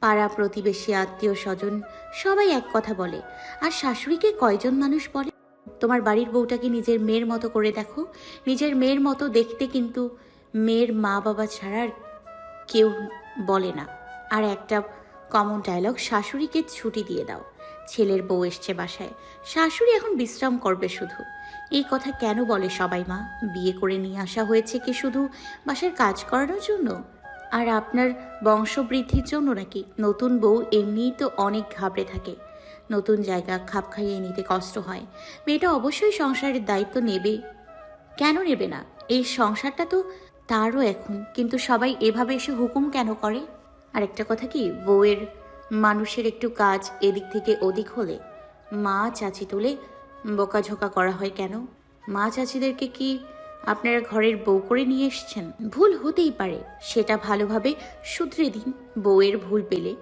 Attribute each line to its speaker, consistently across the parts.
Speaker 1: পাড়া প্রতিবেশী আত্মীয় স্বজন সবাই এক কথা বলে। আর শাশুড়িকে কয়জন মানুষ বলে? তোমার বাড়ির বউটাকে নিজের মেয়ের মতো করে দেখো? নিজের মেয়ের মতো দেখতে কিন্তু মেয়ের মা বাবা ছাড়া আর কেউ বলে না। আর একটা কমন ডায়লগ শাশুড়িকে ছুটি দিয়ে দাও। ছেলের বউ এসছে বাসায়। শাশুড়ি এখন বিশ্রাম করবে শুধু। এই কথা কেন বলে সবাই মা? বিয়ে করে নিয়ে আসা হয়েছে কি শুধু বাসার কাজ করানোর জন্য? আর আপনার বংশবৃদ্ধির জন্য নাকি নতুন বউ এমনিই তো অনেক ঘাবড়ে থাকে। নতুন জায়গা খাপ খাইয়ে নিতে কষ্ট হয়। মেয়েটা অবশ্যই সংসারের দায়িত্ব নেবে। কেন নেবে না? এই সংসারটা তো তারও এখন। কিন্তু সবাই এভাবে এসে হুকুম কেন করে? আর একটা কথা কি, বউয়ের মানুষের একটু কাজ এদিক থেকে ওদিক হলে মা চাচি তুলে বোকাঝোকা করা হয় কেন? মা চাচিদেরকে কি আপনারা ঘরের বউ করে নিয়ে এসছেন। ভুল হতেই পারে, সেটা ভালোভাবে শুধরে দিন। বউয়ের ভুল পেলে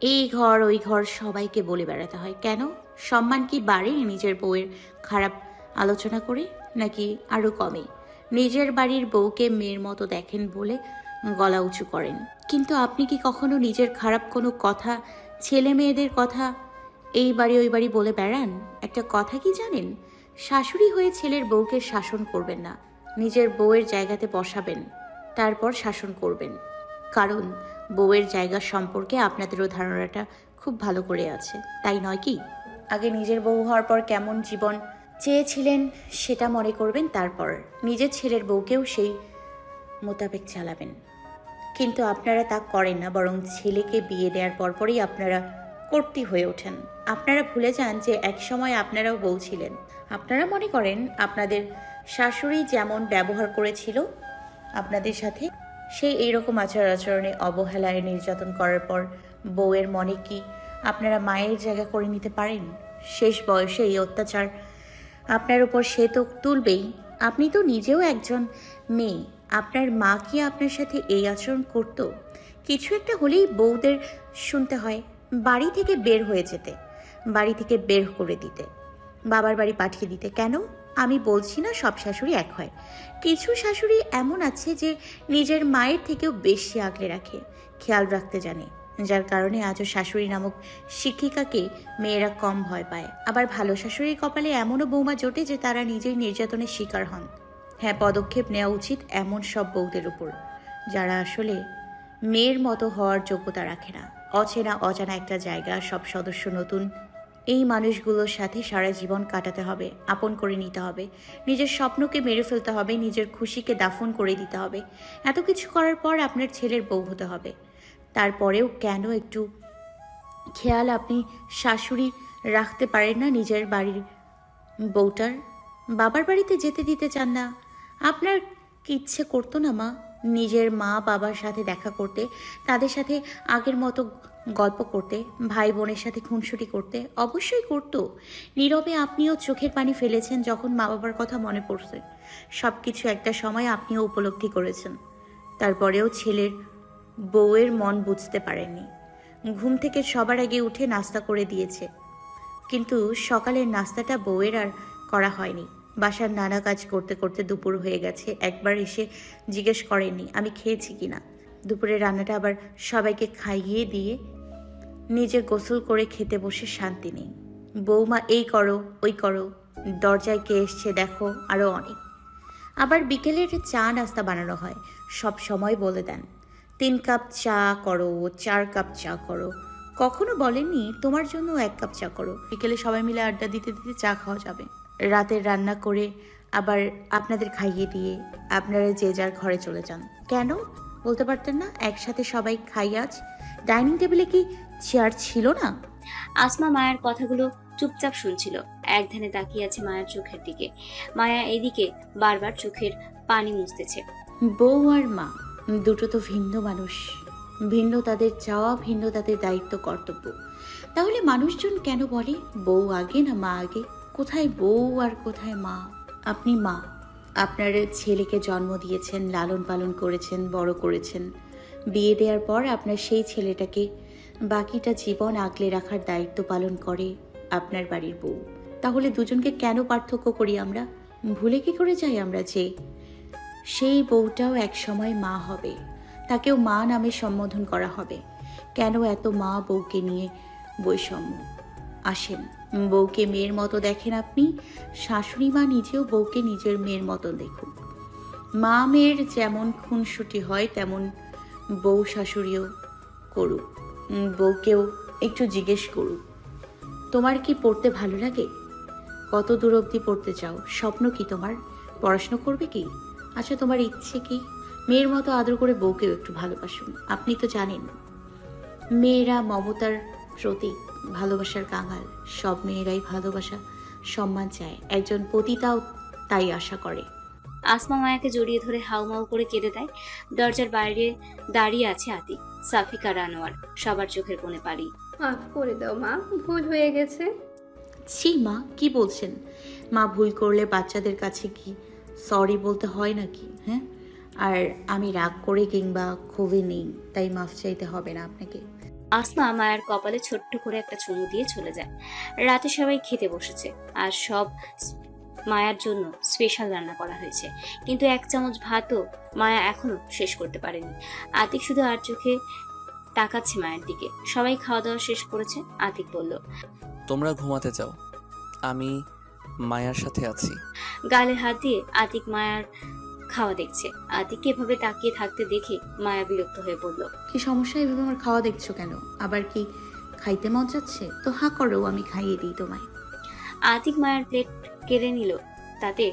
Speaker 1: এই ঘর, ওই ঘর সবাইকে বলে বেড়াতে হয়। কেন? সম্মান কি বাড়ে নিজের বউয়ের খারাপ আলোচনা করে, নাকি আরও কমে? নিজের বাড়ির বউকে মেয়ের মতো দেখেন বলে গলা উঁচু করেন। কিন্তু আপনি কি কখনো নিজের খারাপ কোনো কথা, ছেলে মেয়েদের কথা, এই বাড়ি, ওই বাড়ি বলে বেড়ান? একটা কথা কি জানেন? শাশুড়ি হয়ে ছেলের বউকে শাসন করবেন না। নিজের বউয়ের জায়গাতে বসাবেন, তারপর শাসন করবেন। কারণ, বউয়ের জায়গা সম্পর্কে আপনাদেরও ধারণাটা খুব ভালো করে আছে, তাই নয় কি? আগে নিজের বউ হওয়ার পর কেমন জীবন চেয়েছিলেন, সেটা মনে করবেন, তারপর নিজের ছেলের বউকেও সেই মোতাবেক চালাবেন। কিন্তু আপনারা তা করেন না, বরং ছেলেকে বিয়ে দেওয়ার পরপরই আপনারা কর্তি হয়ে ওঠেন। আপনারা ভুলে যান যে এক সময় আপনারাও বউ ছিলেন। আপনারা মনে করেন আপনাদের শাশুড়ি যেমন ব্যবহার করেছিল, আপনাদের সাথে সেই এইরকম আচার আচরণে অবহেলায় নির্যাতন করার পর বউয়ের মনে কি আপনারা মায়ের জায়গা করে নিতে পারেন? শেষ বয়সে এই অত্যাচার আপনার উপর সে তো তুলবেই। আপনি তো নিজেও একজন মেয়ে। আপনার মা কি আপনার সাথে এই আচরণ করতো? কিছু একটা হলেই বউদের শুনতে হয়। বাড়ি থেকে বের হয়ে যেতে, বাড়ি থেকে বের করে দিতে। বাবার বাড়ি পাঠিয়ে দিতে। কেন? আমি বলছি না সব শাশুড়ি এক হয়। কিছু শাশুড়ি এমন আছে যে নিজের মায়ের থেকেও বেশি আগলে রাখে, খেয়াল রাখতে জানে। যার কারণে আজও শাশুড়ি নামক শিক্ষিকাকে মেয়েরা কম ভয় পায়। আবার ভালো শাশুড়ির কপালে এমনও বৌমা জোটে যে তারা নিজেই নির্যাতনের শিকার হন। হ্যাঁ পদক্ষেপ নেওয়া উচিত এমন সব বউদের উপর, যারা আসলে মেয়ের মতো হওয়ার যোগ্যতা রাখে না। অচেনা অজানা একটা জায়গা, সব সদস্য নতুন। এই মানুষগুলোর সাথে সারা জীবন কাটাতে হবে, আপন করে নিতে হবে। নিজের স্বপ্নকে মেরে ফেলতে হবে, নিজের খুশিকে দাফন করে দিতে হবে। এত কিছু করার পর আপনার ছেলের বউ হতে হবে। তারপরেও কেন একটু খেয়াল আপনি শাশুড়ি রাখতে পারেন না নিজের বাড়ির বউটার? বাবার বাড়িতে যেতে দিতে চান না। আপনার কি ইচ্ছে করতো না, মা? নিজের মা বাবার সাথে দেখা করতে, তাদের সাথে আগের মতো গল্প করতে, ভাই বোনের সাথে খুনসুটি করতে, অবশ্যই করতো। নীরবে আপনিও চোখের পানি ফেলেছেন যখন মা বাবার কথা মনে পড়ছে। সব কিছু একটা সময় আপনিও উপলব্ধি করেছেন। তারপরেও ছেলের বউয়ের মন বুঝতে পারেননি। ঘুম থেকে সবার আগে উঠে নাস্তা করে দিয়েছে। কিন্তু সকালের নাস্তাটা বউয়ের আর করা হয়নি। বাসার নানা কাজ করতে করতে দুপুর হয়ে গেছে। একবার এসে জিজ্ঞেস করেননি, আমি খেয়েছি কিনা দুপুরের রান্নাটা আবার সবাইকে খাইয়ে দিয়ে নিজে গোসল করে খেতে বসে শান্তি নেই। বৌমা, এই করো, ওই করো, দরজায় কে এসছে দেখো আরও অনেক। আবার বিকেলের চা নাস্তা বানানো হয়, সব সময় বলে দেন, তিন কাপ চা করো, চার কাপ চা করো। কখনো বলেনি তোমার জন্য এক কাপ চা করো। বিকেলে সবাই মিলে আড্ডা দিতে দিতে চা খাওয়া যাবে। রাতের রান্না করে আবার আপনাদের খাইয়ে দিয়ে আপনারা যে যার ঘরে চলে যান। কেন? বলতে পারতেন না একসাথে সবাই খাই আজ। ডাইনিং টেবিলে কি চেয়ার ছিল না?
Speaker 2: আসমা মায়ের কথাগুলো চুপচাপ শুনছিল। এক ধ্যানে তাকিয়ে আছে মায়ের চোখের দিকে। মায়া এদিকে বারবার চোখের পানি মুছতেছে।
Speaker 1: বউ আর মা দুটো তো ভিন্ন মানুষ। ভিন্ন তাদের চাওয়া ভিন্ন তাদের দায়িত্ব কর্তব্য। তাহলে মানুষজন কেন বলে বউ আগে না মা আগে? কোথায় বউ আর কোথায় মা? আপনি মা। আপনার ছেলেকে জন্ম দিয়েছেন, লালন পালন করেছেন, বড় করেছেন। বিয়ে দেওয়ার পর আপনার সেই ছেলেটাকে বাকিটা জীবন আগলে রাখার দায়িত্ব পালন করে আপনার বাড়ির বউ। তাহলে দুজনকে কেন পার্থক্য করি আমরা? ভুলে কি করে যাই আমরা যে সেই বউটাও এক সময় মা হবে। তাকেও মা নামে সম্বোধন করা হবে। কেন এত মা বউকে নিয়ে বৈষম্য? আসেন। বউকে মেয়ের মতো দেখেন আপনি, শাশুড়ি মা নিজেও বউকে নিজের মেয়ের মতো দেখুন। মা মেয়ের যেমন খুনসুটি হয়, তেমন বউ শাশুড়িও করুক। বউকেও একটু জিজ্ঞেস করুক। তোমার কি পড়তে ভালো লাগে? কত দূর অবধি পড়তে চাও? স্বপ্ন কি তোমার? পড়াশুনো করবে কি? আচ্ছা তোমার ইচ্ছে কি? মেয়ের মতো আদর করে বউকেও একটু ভালোবাসুন। আপনি তো জানেন, মেয়েরা মমতার প্রতীক ভালোবাসার কাঙাল। সব মেয়েরাই ভালোবাসা সম্মান চায়। একজন পতিতাও তাই আশা করে।
Speaker 2: আসমা মায়াকে জড়িয়ে ধরে হাউমাউ করে কেঁদে দেয়। দরজার বাইরে দাঁড়িয়ে আছে আতিক সাফিকা রানোয়ার সবার চোখের কোণে পারি
Speaker 3: মাফ করে দাও মা ভুল হয়ে গেছে।
Speaker 1: ছি মা কি বলছেন? মা ভুল করলে বাচ্চাদের কাছে কি সরি বলতে হয় নাকি হ্যাঁ? আর আমি রাগ করে কিংবা ক্ষোভে নেই তাই মাফ চাইতে হবে না আপনাকে।
Speaker 2: আসমা মায়ের কপালে ছোট্ট করে একটা চুমু দিয়ে চলে যায়। রাতে সবাই খেতে বসেছে আর সব মায়ার জন্য স্পেশাল রান্না করা হয়েছে। কিন্তু এক চামচ ভাতও মায়া এখনও শেষ করতে পারেনি। আতিক শুধু আর চোখে তাকাচ্ছে মায়ের দিকে। সবাই খাওয়া দাওয়া শেষ করেছে আতিক বলল
Speaker 4: তোমরা ঘুমাতে যাও। আমি মায়ার সাথে আছি।
Speaker 2: গালে হাত দিয়ে আতিক মায়ার খাওয়া দেখছে। আতিককে এভাবে তাকিয়ে থাকতে দেখে মায়া বিরক্ত হয়ে বলল
Speaker 1: কি সমস্যা? এভাবে আমার খাওয়া দেখছ কেন? আবার কি খাইতে মন যাচ্ছে তো হা করো আমি খাইয়ে দিই তোমায়।
Speaker 2: আতিক মায়ের প্লেট কেড়ে নিল তাতে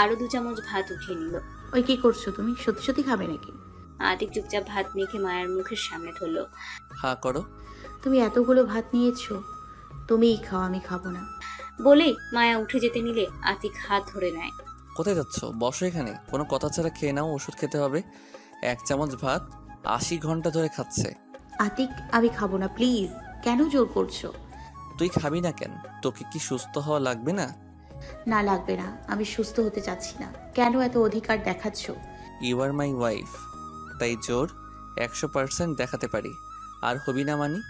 Speaker 2: আরও দু চামচ ভাত উঠিয়ে নিল।
Speaker 1: ওই কি করছ তুমি? সত্যি সত্যি খাবে নাকি?
Speaker 2: আতিক চুপচাপ ভাত মেখে মায়ের মুখের সামনে ধরলো।
Speaker 4: হা করো।
Speaker 1: তুমি এতগুলো ভাত নিয়েছো তুমিই খাও আমি খাব না।
Speaker 2: বলেই মায়া উঠে যেতে নিলে আতিক হাত ধরে নেয়।
Speaker 4: কোথায় যাচ্ছ? বসো এখানে। কোনো কথা ছাড়া খেয়ে নাও ওষুধ খেতে হবে। এক চামচ ভাত আশি ঘণ্টা ধরে খাচ্ছে।
Speaker 1: আতিক আমি খাব না প্লিজ। কেন জোর করছ?
Speaker 4: তুই খাবি না কেন? তোকে কি সুস্থ হওয়া লাগবে না?
Speaker 1: না লাগবে না। আমি সুস্থ হতে চাচ্ছি না। কেন এত অধিকার দেখাচ্ছ?
Speaker 4: ইউ আর মাই ওয়াইফ তাই জোর একশো পার্সেন্ট দেখাতে পারি। আর হবি না মানি?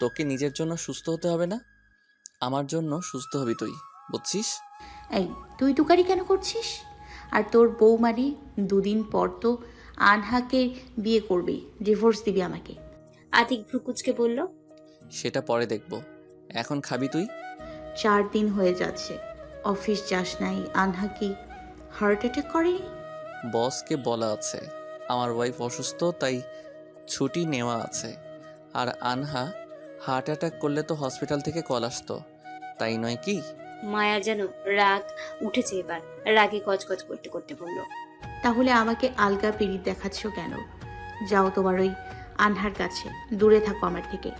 Speaker 4: তোকে নিজের জন্য সুস্থ হতে হবে না? আমার জন্য সুস্থ হবি তুই। বুঝছিস?
Speaker 1: এই তুই তুকারি কেন করছিস? আর তোর বউ বৌমারি দুদিন পর তো আনহাকে বিয়ে করবি ডিভোর্স দিবি আমাকে।
Speaker 2: আতিক ভ্রুকুচকে বলল
Speaker 4: সেটা পরে দেখব। এখন খাবি তুই?
Speaker 1: চার দিন হয়ে যাচ্ছে অফিস যাস নাই আনহা কি হার্ট অ্যাটাক করেনি
Speaker 4: বসকে বলা আছে আমার ওয়াইফ অসুস্থ তাই ছুটি নেওয়া আছে। আর আনহা হার্ট অ্যাটাক করলে তো হসপিটাল থেকে কল আসতো তাই নয় কি?
Speaker 2: মায়ার যেন রাগ উঠেছে এবার। রাগে কচকচ করতে করতে বলল
Speaker 1: তাহলে আমাকে আলগা পিড়িত দেখাচ্ছ কেন? যাও তোমার ওই আনহার কাছে দূরে থাকো আমার থেকে।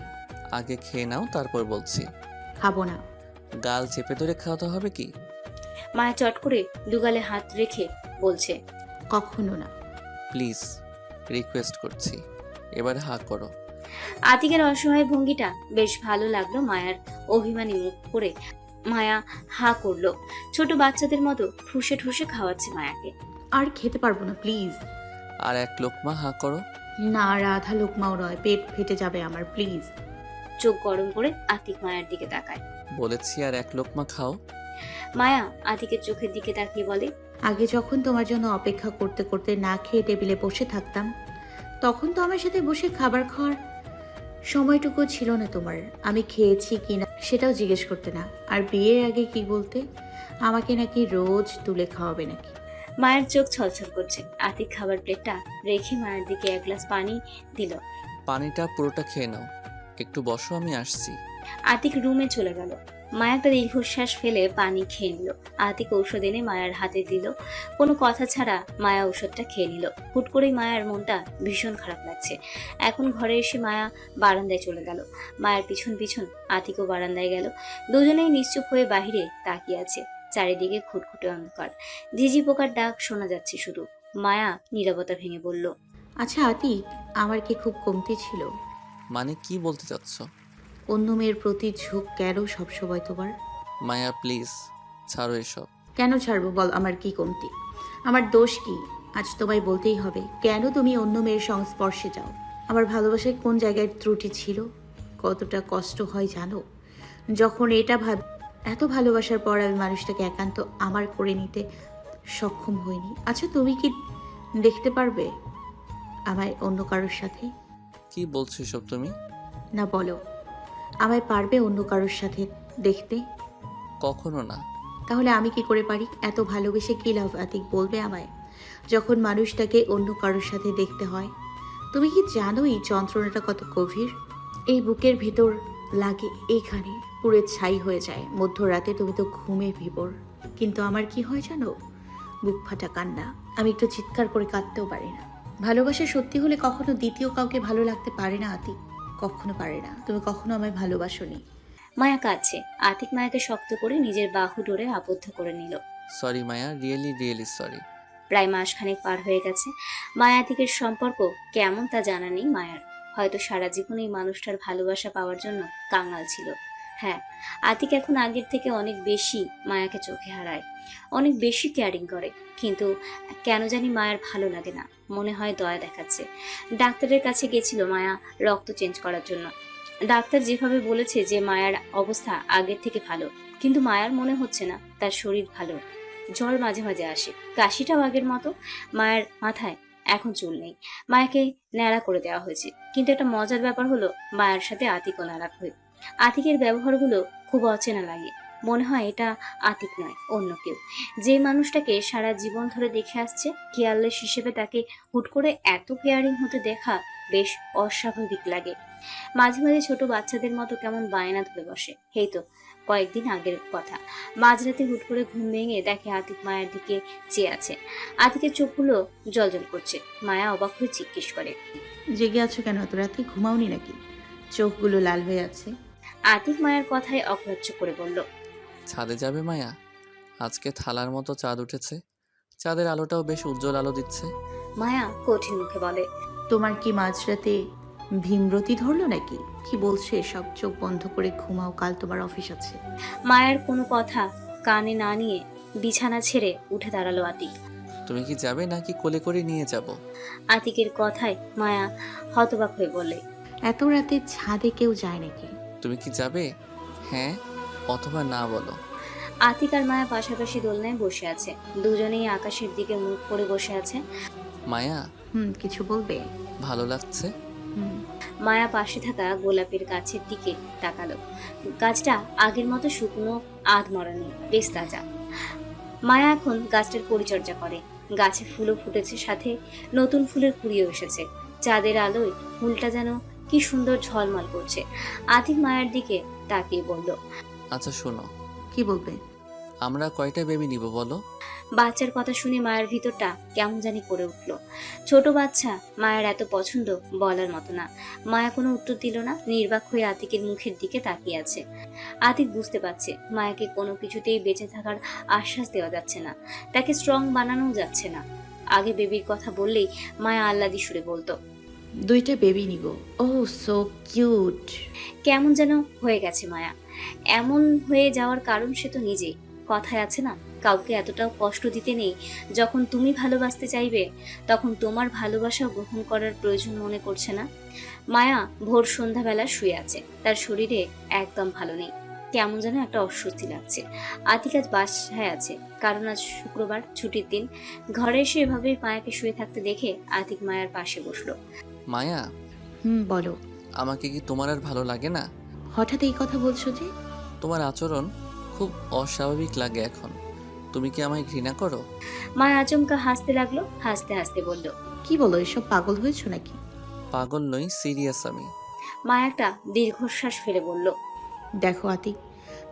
Speaker 4: আগে খেয়ে নাও তারপর বলছি।
Speaker 1: খাব না।
Speaker 4: গাল চেপে ধরে খাওয়াতে হবে কি?
Speaker 2: মায়া চট করে দুগালে হাত রেখে বলছে
Speaker 1: কখনো না।
Speaker 4: প্লিজ রিকোয়েস্ট করছি। এবার হা করো।
Speaker 2: আতিকের অসহায় ভঙ্গিটা বেশ ভালো লাগল মায়ার অভিমানী মুখ করে। মায়া হা করল। ছোট বাচ্চাদের মতো ঠুসে ঠুসে খাওয়াচ্ছে মায়াকে।
Speaker 1: আর খেতে পারব না প্লিজ
Speaker 4: আর এক লোকমা হা করো।
Speaker 1: না আর আধা লোকমাও নয় পেট ফেটে যাবে আমার প্লিজ
Speaker 2: চোখ গরম করে আতিক মায়ার দিকে তাকায়।
Speaker 4: বলেছি আর এক লোকমা খাও।
Speaker 2: মায়া আতিকের চোখের দিকে তাকিয়ে বলে
Speaker 1: আগে যখন তোমার জন্য অপেক্ষা করতে করতে না খেয়ে টেবিলে বসে থাকতাম তখন তো আমার সাথে বসে খাবার খাওয়ার সময়টুকু ছিল না তোমার। আমি খেয়েছি কি না সেটাও জিজ্ঞেস করতে না। আর বিয়ের আগে কি বলতে? আমাকে নাকি রোজ তুলে খাওয়াবে নাকি?
Speaker 2: মায়ের চোখ ছলছল করছে। আতিক খাবার প্লেটটা রেখে মায়ের দিকে এক গ্লাস পানি দিল।
Speaker 4: পানিটা পুরোটা খেয়ে নাও। একটু বসো আমি আসছি।
Speaker 2: আতিক রুমে চলে গেল। মায়া একটা দীর্ঘশ্বাস ফেলে পানি খেয়ে নিল। আতিক ঔষধ এনে মায়ার হাতে দিল। কোনো কথা ছাড়া মায়া ঔষধটা খেয়ে নিল। হুট করেই মায়ার মনটা ভীষণ খারাপ লাগছে। এখন ঘরে এসে মায়া বারান্দায় চলে গেল। মায়ের পিছন পিছন আতিকও বারান্দায় গেল। দুজনেই নিশ্চুপ হয়ে বাহিরে তাকিয়ে আছে। চারিদিকে খুটখুটে অন্ধকার। ঝিঝি পোকার ডাক শোনা যাচ্ছে শুধু। মায়া নীরবতা ভেঙে বলল
Speaker 1: আচ্ছা আতিক আমার কি খুব কমতি ছিল?
Speaker 4: মানে কি বলতে চাচ্ছ?
Speaker 1: অন্য মেয়ের প্রতি ঝোঁক কেন সবসময় তোমার?
Speaker 4: মায়া প্লিজ ছাড়ো এসব।
Speaker 1: কেন ছাড়বো বল আমার কি কমতি? আমার দোষ কি? আজ তোমায় বলতেই হবে কেন তুমি অন্য মেয়ের সংস্পর্শে যাও? আমার ভালোবাসায় কোন জায়গায় ত্রুটি ছিল? কতটা কষ্ট হয় জানো? যখন এটা ভাব এত ভালোবাসার পর আমি মানুষটাকে একান্ত আমার করে নিতে সক্ষম হইনি। আচ্ছা তুমি কি দেখতে পারবে আমায় অন্য কারোর সাথে?
Speaker 4: কি বলছো এসব তুমি?
Speaker 1: না বলো। আমায় পারবে অন্য কারোর সাথে দেখতে?
Speaker 4: কখনো না।
Speaker 1: তাহলে আমি কি করে পারি? এত ভালোবেসে কি লাভ আতিক বলবে আমায়? যখন মানুষটাকে অন্য কারোর সাথে দেখতে হয় তুমি কি জানো এই যন্ত্রণাটা কত গভীর? এই বুকের ভিতর লাগে এইখানে পুরে ছাই হয়ে যায়। মধ্যরাতে তুমি তো ঘুমে ভিবর কিন্তু আমার কি হয় জানো? বুক ফাটা কান্না। আমি একটু চিৎকার করে কাঁদতেও পারি না। ভালোবাসা সত্যি হলে কখনো দ্বিতীয় কাউকে ভালো লাগতে পারে না আতিক। কখনো পারে না। তুমি কখনো আমায় ভালোবাসোনি।
Speaker 2: মায়া কাঁদছে। আতিক মায়াকে শক্ত করে নিজের বাহু ডোরে আবদ্ধ করে নিল।
Speaker 4: Sorry Maya. Really really sorry
Speaker 2: প্রায় মাসখানেক পার হয়ে গেছে। মায়া আতিকের সম্পর্ক কেমন তা জানা নেই মায়ার। হয়তো সারা জীবন এই মানুষটার ভালোবাসা পাওয়ার জন্য কাঙাল ছিল। হ্যাঁ আতিক এখন আগের থেকে অনেক বেশি মায়াকে চোখে হারায়। অনেক বেশি কেয়ারিং করে। কিন্তু কেন জানি মায়ের ভালো লাগে না। মনে হয় দয়া দেখাচ্ছে। ডাক্তারের কাছে গেছিল মায়া রক্ত চেঞ্জ করার জন্য। ডাক্তার যেভাবে বলেছে যে মায়ার অবস্থা আগের থেকে ভালো, কিন্তু মায়ার মনে হচ্ছে না তার শরীর ভালো। জ্বর মাঝে মাঝে আসে। কাশিটাও আগের মতো। মায়ের মাথায় এখন চুল নেই। মায়াকে ন্যাড়া করে দেওয়া হয়েছে। কিন্তু একটা মজার ব্যাপার হলো, মায়ের সাথে আতিকও হয় আতিকের ব্যবহারগুলো খুব অচেনা লাগে। মনে হয় এটা আতিক নয়, অন্য কেউ। যে মানুষটাকে সারা জীবন ধরে দেখে আসছে, কেয়ারলেস হিসেবে তাকে হুট করে এত কেয়ারিং হতে দেখা বেশ অস্বাভাবিক লাগে। মাঝে মাঝে ছোট বাচ্চাদের মতো কেমন বায়না ধরে বসে। এই তো, কয়েকদিন আগের কথা। মাঝরাতে হুট করে ঘুম ভেঙে দেখে আতিক মায়ের দিকে চেয়ে আছে। আতিকের চোখগুলো জলজল করছে। মায়া অবাক হয়ে জিজ্ঞেস করে।
Speaker 1: জেগে আছো কেন? এত রাতে ঘুমাওনি নাকি? চোখগুলো লাল হয়ে আছে।
Speaker 2: আতিক মায়ের কথায় অগ্রাহ্য করে বলল
Speaker 4: ছাদে যাবে মায়া? আজকে থালার মতো চাঁদ উঠেছে। চাঁদের আলোটাও বেশ উজ্জ্বল আলো দিচ্ছে।
Speaker 2: মায়া কঠিন মুখে বলে
Speaker 1: তোমার কি মাঝরাতে ভীমরতি ধরলো নাকি? কি বলছে সব চোখ বন্ধ করে ঘুমাও কাল তোমার অফিস আছে।
Speaker 2: মায়ের কোনো কথা কানে না নিয়ে বিছানা ছেড়ে উঠে দাঁড়াল আতিক।
Speaker 4: তুমি কি যাবে নাকি কোলে করে নিয়ে যাব?
Speaker 2: আতিকের কথায় মায়া হতবাক হয়ে বলে
Speaker 1: এত রাতে ছাদে কেউ যায় নাকি?
Speaker 4: তুমি কি যাবে? হ্যাঁ অথবা না বলো।
Speaker 2: আতিক আর মায়া পাশাপাশি দোলনায় বসে আছে। দুজনেই আকাশের দিকে মুখ করে বসে আছে।
Speaker 4: মায়া?
Speaker 1: হুম কিছু বলবে?
Speaker 4: ভালো লাগছে?
Speaker 1: হুম।
Speaker 2: মায়া পাশে থাকা গোলাপের গাছের দিকে তাকালো। গাছটা আগের মতো শুকনো আধ মরা নেই বেশ তাজা। মায়া এখন গাছটার পরিচর্যা করে। গাছে ফুলও ফুটেছে সাথে নতুন ফুলের কুড়িও এসেছে। চাঁদের আলোয় ফুলটা যেন কি সুন্দর ঝলমল করছে। আতিক মায়ের দিকে তাকিয়ে বলল
Speaker 4: আচ্ছা শোনো।
Speaker 1: কি বলবে?
Speaker 4: আমরা কয়টা বেবি নিব বলো?
Speaker 2: বাচ্চার কথা শুনে মায়ের ভিতরটা কেমন জানি করে উঠল। ছোট বাচ্চা মায়ের এত পছন্দ বলার মতো না। মায়া কোনো উত্তর দিল না নির্বাক হয়ে আতিকের মুখের দিকে তাকিয়ে আছে। আতিক বুঝতে পারছে মায়াকে কোনো কিছুতেই বেঁচে থাকার আশ্বাস দেওয়া যাচ্ছে না। তাকে স্ট্রং বানানো যাচ্ছে না। আগে বেবির কথা বললেই মায়া আল্লাদি সুরে বলতো
Speaker 1: দুইটা বেবি নিব। ও সো কিউট
Speaker 2: কেমন যেন হয়ে গেছে, মায়া। এমন হয়ে যাওয়ার কারণ সে তো নিজেই। কথায় আছে না, কাউকে এতটাও কষ্ট দিতে নেই। যখন তুমি ভালোবাসতে চাইবে, তখন তোমার ভালোবাসা গ্রহণ করার প্রয়োজন মনে করছে না। মায়া, ভোর সন্ধ্যাবেলা শুয়ে আছে। তার শরীরে একদম ভালো নেই। কেমন যেন একটা অস্বস্তি লাগছে। আতিক আজ বাসায় আছে। কারণ আজ শুক্রবার, ছুটির দিন। ঘরে এসে এভাবে মায়াকে শুয়ে থাকতে দেখে আতিক মায়ার পাশে বসল।
Speaker 4: মায়া?
Speaker 1: হুম বলো।
Speaker 4: আমাকে কি তোমার আর ভালো লাগে না?
Speaker 1: হঠাৎ এই কথা বলছো যে?
Speaker 4: তোমার আচরণ খুব অস্বাভাবিক লাগে এখন। তুমি কি আমায় ঘৃণা করো?
Speaker 2: মায়া আচমকা হাসতে লাগল হাসতে হাসতে বলল
Speaker 1: কি বলো এসব পাগল হয়েছো নাকি?
Speaker 4: পাগল নই সিরিয়াস আমি।
Speaker 2: মা একটা দীর্ঘশ্বাস ফেলে বলল
Speaker 1: দেখো আতিক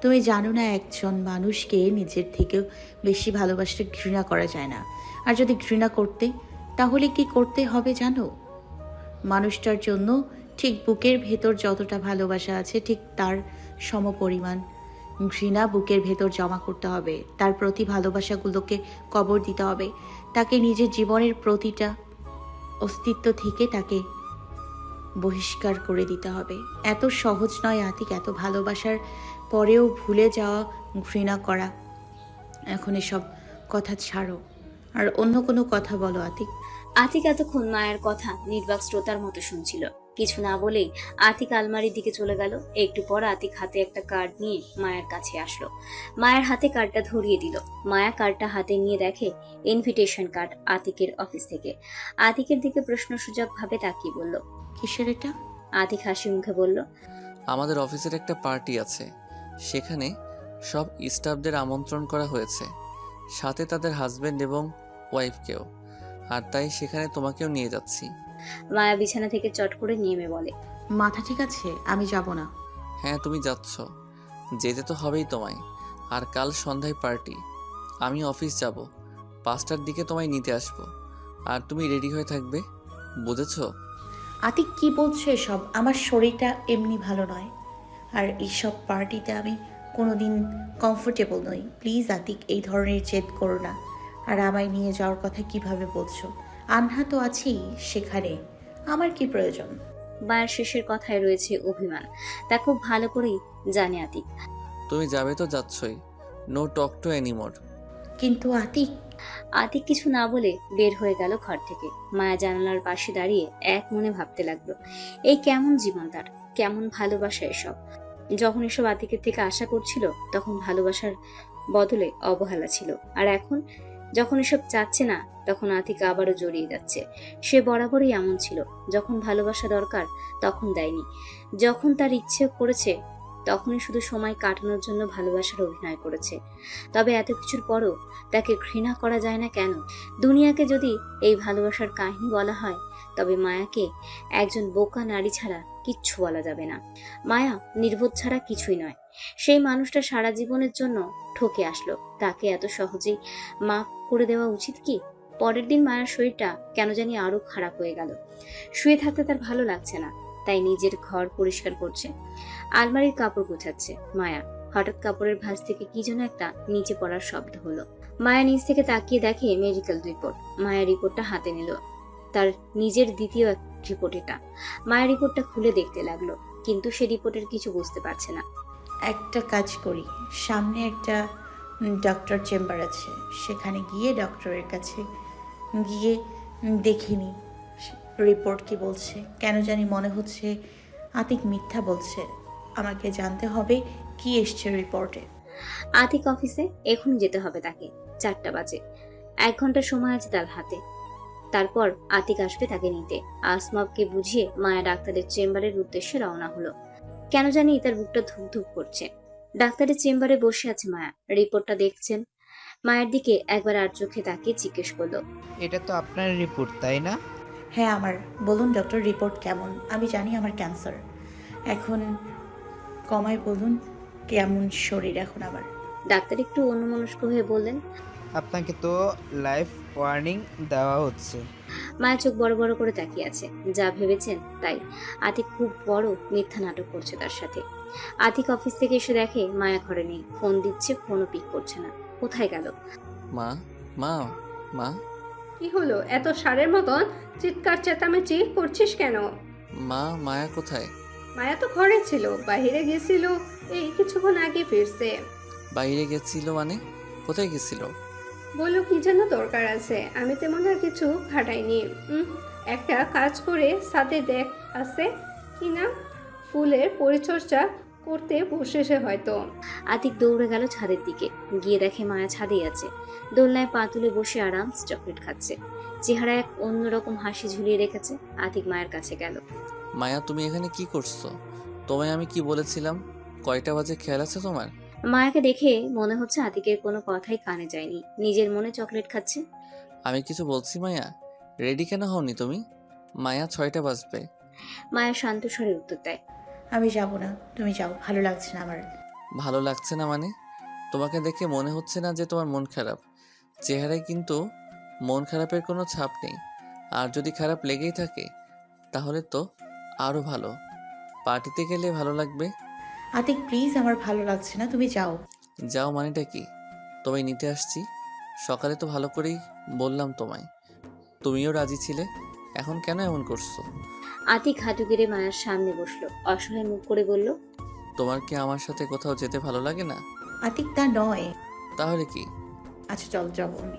Speaker 1: তুমি জানো না একজন মানুষকে নিজের থেকেও বেশি ভালোবাসতে ঘৃণা করা যায় না। আর যদি ঘৃণা করতে তাহলে কি করতে হবে জানো? মানুষটার জন্য ঠিক বুকের ভেতর যতটা ভালোবাসা আছে, ঠিক তার সমপরিমাণ। ঘৃণা বুকের ভেতর জমা করতে হবে। তার প্রতি ভালোবাসাগুলোকে কবর দিতে হবে। তাকে নিজের জীবনের প্রতিটা অস্তিত্ব থেকে তাকে বহিষ্কার করে দিতে হবে। এত সহজ নয় আতিক, এত ভালোবাসার পরেও ভুলে যাওয়া, ঘৃণা করা। এখন এসব কথা ছাড়ো। আর অন্য কোনো কথা বলো আতিক।
Speaker 2: আতিক এতক্ষণ মায়ের কথা নির্বাক শ্রোতার মতো শুনছিল। কিছু না বলেই আতিক আলমারির দিকে চলে গেল। একটু পর আতিক হাতে একটা কার্ড নিয়ে মায়ের কাছে আসলো। মায়ের হাতে কার্ডটা ধরিয়ে দিল। মায়া কার্ডটা হাতে নিয়ে দেখে ইনভিটেশন কার্ড আতিকের অফিস থেকে। আতিকের দিকে প্রশ্নসূচক ভাবে তাকিয়ে বলল
Speaker 1: কিসের এটা?
Speaker 2: আতিক হাসি মুখে বলল
Speaker 4: আমাদের অফিসের একটা পার্টি আছে। সেখানে সব স্টাফদের আমন্ত্রণ করা হয়েছে। সাথে তাদের হাজবেন্ড এবং ওয়াইফকেও আর তাই সেখানে তোমাকেও নিয়ে যাচ্ছি।
Speaker 2: মায়া বিছানা থেকে চট করে নেমে বলে
Speaker 1: মাথা ঠিক আছে আমি যাব না।
Speaker 4: হ্যাঁ তুমি যাচ্ছ। যেতে তো হবেই তোমায়। আর কাল সন্ধ্যায় পার্টি। আমি অফিস যাব। পাঁচটার দিকে তোমায় নিতে আসব। আর তুমি রেডি হয়ে থাকবে? বুঝেছ?
Speaker 1: আতিক কি বলছে সব আমার শরীরটা এমনি ভালো নয়। আর এইসব পার্টিতে আমি কোনোদিন কমফোর্টেবল নই। প্লিজ আতিক এই ধরনের জেদ করো না। আর আমায় নিয়ে যাওয়ার কথা কীভাবে বলছো? আনহা তো আছেই সেখানে। আমার কি প্রয়োজন?
Speaker 2: মায়ের শেষের কথায় রয়েছে অভিমান। তা খুব ভালো করেই জানে আতিক।
Speaker 4: তুমি যাবে তো যাচ্ছই। নো টক টু এনিমোর
Speaker 1: কিন্তু আতিক?
Speaker 2: আতিক কিছু না বলে বের হয়ে গেল ঘর থেকে। মায়া জানালার পাশে দাঁড়িয়ে এক মনে ভাবতে লাগল এই কেমন জীবন তার? কেমন ভালোবাসা এসব? যখন এসব আতিকের থেকে আশা করছিল তখন ভালোবাসার বদলে অবহেলা ছিল। আর এখন যখন এসব চাচ্ছে না, তখন আতিক আবারও জড়িয়ে যাচ্ছে। সে বরাবরই এমন ছিল। যখন ভালোবাসা দরকার, তখন দেয়নি। যখন তার ইচ্ছে করেছে, তখনই শুধু সময় কাটানোর জন্য ভালোবাসার অভিনয় করেছে। তবে এত কিছুর পরও তাকে ঘৃণা করা যায় না কেন? দুনিয়াকে যদি এই ভালোবাসার কাহিনী বলা হয়, তবে মায়াকে একজন বোকা নারী ছাড়া কিচ্ছু বলা যাবে না। মায়া নির্বোধ ছাড়া কিছুই নয়। সেই মানুষটা সারা জীবনের জন্য ঠকে আসলো। তাকে এত সহজেই মাফ করে দেওয়া উচিত কি? পরের দিন মায়ের শরীরটা কেন জানি আরও খারাপ হয়ে গেল। শুয়ে থাকতে তার ভালো লাগছে না, তাই নিজের ঘর পরিষ্কার করছে। আলমারির কাপড় গোছাচ্ছে মায়া। হঠাৎ কাপড়ের ভাঁজ থেকে কি যেন একটা নিচে পড়ার শব্দ হলো। মায়া নিচ থেকে তাকিয়ে দেখে মেডিকেল রিপোর্ট মায়া রিপোর্টটা হাতে নিল। তার নিজের দ্বিতীয় এক রিপোর্ট এটা। মায়া রিপোর্টটা খুলে দেখতে লাগল, কিন্তু সে রিপোর্টের কিছু বুঝতে পারছে না।
Speaker 1: একটা কাজ করি। সামনে একটা ডক্টর চেম্বার আছে। সেখানে গিয়ে ডক্টরের কাছে গিয়ে দেখিনি রিপোর্ট কি বলছে? কেন জানি মনে হচ্ছে আতিক মিথ্যা বলছে। আমাকে জানতে হবে কি এসছে রিপোর্টে
Speaker 2: আতিক অফিসে এখনই যেতে হবে তাকে, চারটা বাজে। এক ঘণ্টা সময় আছে তার হাতে। তারপর আতিক আসবে তাকে নিতে। আসমাবকে বুঝিয়ে মায়া ডাক্তারের চেম্বারের উদ্দেশ্যে রওনা হলো। কেন জানি তার বুকটা ধুকধুক করছে। ডাক্তারের চেম্বারে বসে আছে মায়া। রিপোর্টটা দেখছেন? মায়ের দিকে একবার আর চোখে তাকিয়ে জিজ্ঞেস করল।
Speaker 5: এটা তো আপনার রিপোর্ট তাই না?
Speaker 1: হ্যাঁ আমার। বলুন ডক্টর রিপোর্ট কেমন? আমি জানি আমার ক্যান্সার। এখন কমায় বলুন কেমন শরীর এখন আমার
Speaker 2: ডাক্তার একটু অন্যমনস্ক হয়ে বললেন
Speaker 5: আপনাকে তো লাইফ ওয়ার্নিং দেওয়া হচ্ছে।
Speaker 2: মায়ের চোখ বড় বড় করে তাকিয়ে আছে। যা ভেবেছেন তাই। আতিক খুব বড় মিথ্যা নাটক করছে তার সাথে। আতিক অফিস থেকে এসে দেখে মায়া ঘরে নেই। ফোন দিচ্ছে ফোনও পিক করছে না। কোথায় গেল?
Speaker 4: মা মা মা।
Speaker 3: কি হলো? এত সারের মতন? চিৎকার চেঁচামেচি করছিস কেন?
Speaker 4: মা মায়া কোথায়?
Speaker 3: মায়া তো ঘরে ছিল। বাইরে গেছিল। এই কিছুক্ষণ আগে ফিরছে।
Speaker 4: বাইরে গেছিল মানে? কোথায় গেছিল?
Speaker 3: বলল কি যেন দরকার আছে? আমি তেমন আর কিছু ঘাটাইনি একটা কাজ করে সাথে দেখ আছে? কি না ফুলের পরিচর্যা করতে বসেছে হয়তো।
Speaker 2: আতিক দৌড়ে গেল ছাদের দিকে। গিয়ে দেখে মায়া ছাদেই আছে। দোলনায় পা তুলে বসে আরাম চকলেট খাচ্ছে। চেহারা এক অন্যরকম হাসি ঝুলিয়ে রেখেছে আতিক মায়ের কাছে গেল।
Speaker 4: মায়া তুমি এখানে কি করছ? তোমায় আমি কি বলেছিলাম? কয়টা বাজে খেয়াল আছে তোমার?
Speaker 2: মায়াকে দেখে মনে হচ্ছে আতিকের কোনো কথাই কানে যায়নি। নিজের মনে চকলেট খাচ্ছে।
Speaker 4: আমি কিছু বলছি মায়া? রেডি কেন হওনি তুমি? মায়া ছয়টা বাজবে।
Speaker 2: মায়া শান্ত স্বরে উত্তর দেয়।
Speaker 1: আমি যাব না। তুমি যাও। ভালো লাগছে না আমার।
Speaker 4: ভালো লাগছে না মানে? তোমাকে দেখে মনে হচ্ছে না যে তোমার মন খারাপ। চেহারায় কিন্তু মন খারাপের কোনো ছাপ নেই। আর যদি খারাপ লেগেই থাকে তাহলে তো আরও ভালো। পার্টিতে গেলে ভালো লাগবে।
Speaker 1: আতিক প্লিজ আমার ভালো লাগছে না তুমি যাও।
Speaker 4: যাও মানেটা কি? তোমায় নিতে আসছি। সকালে তো ভালো করেই বললাম তোমায়। তুমিও রাজি ছিলে? এখন কেন এমন করছ?
Speaker 2: আতিক হাঁটু গেড়ে মায়ের সামনে বসল। অসহায় মুখ করে বলল
Speaker 4: তোমার কি আমার সাথে কোথাও যেতে ভালো লাগে না?
Speaker 1: আতিক তা নয়।
Speaker 4: তাহলে কি?
Speaker 1: আচ্ছা চল যাব আমি।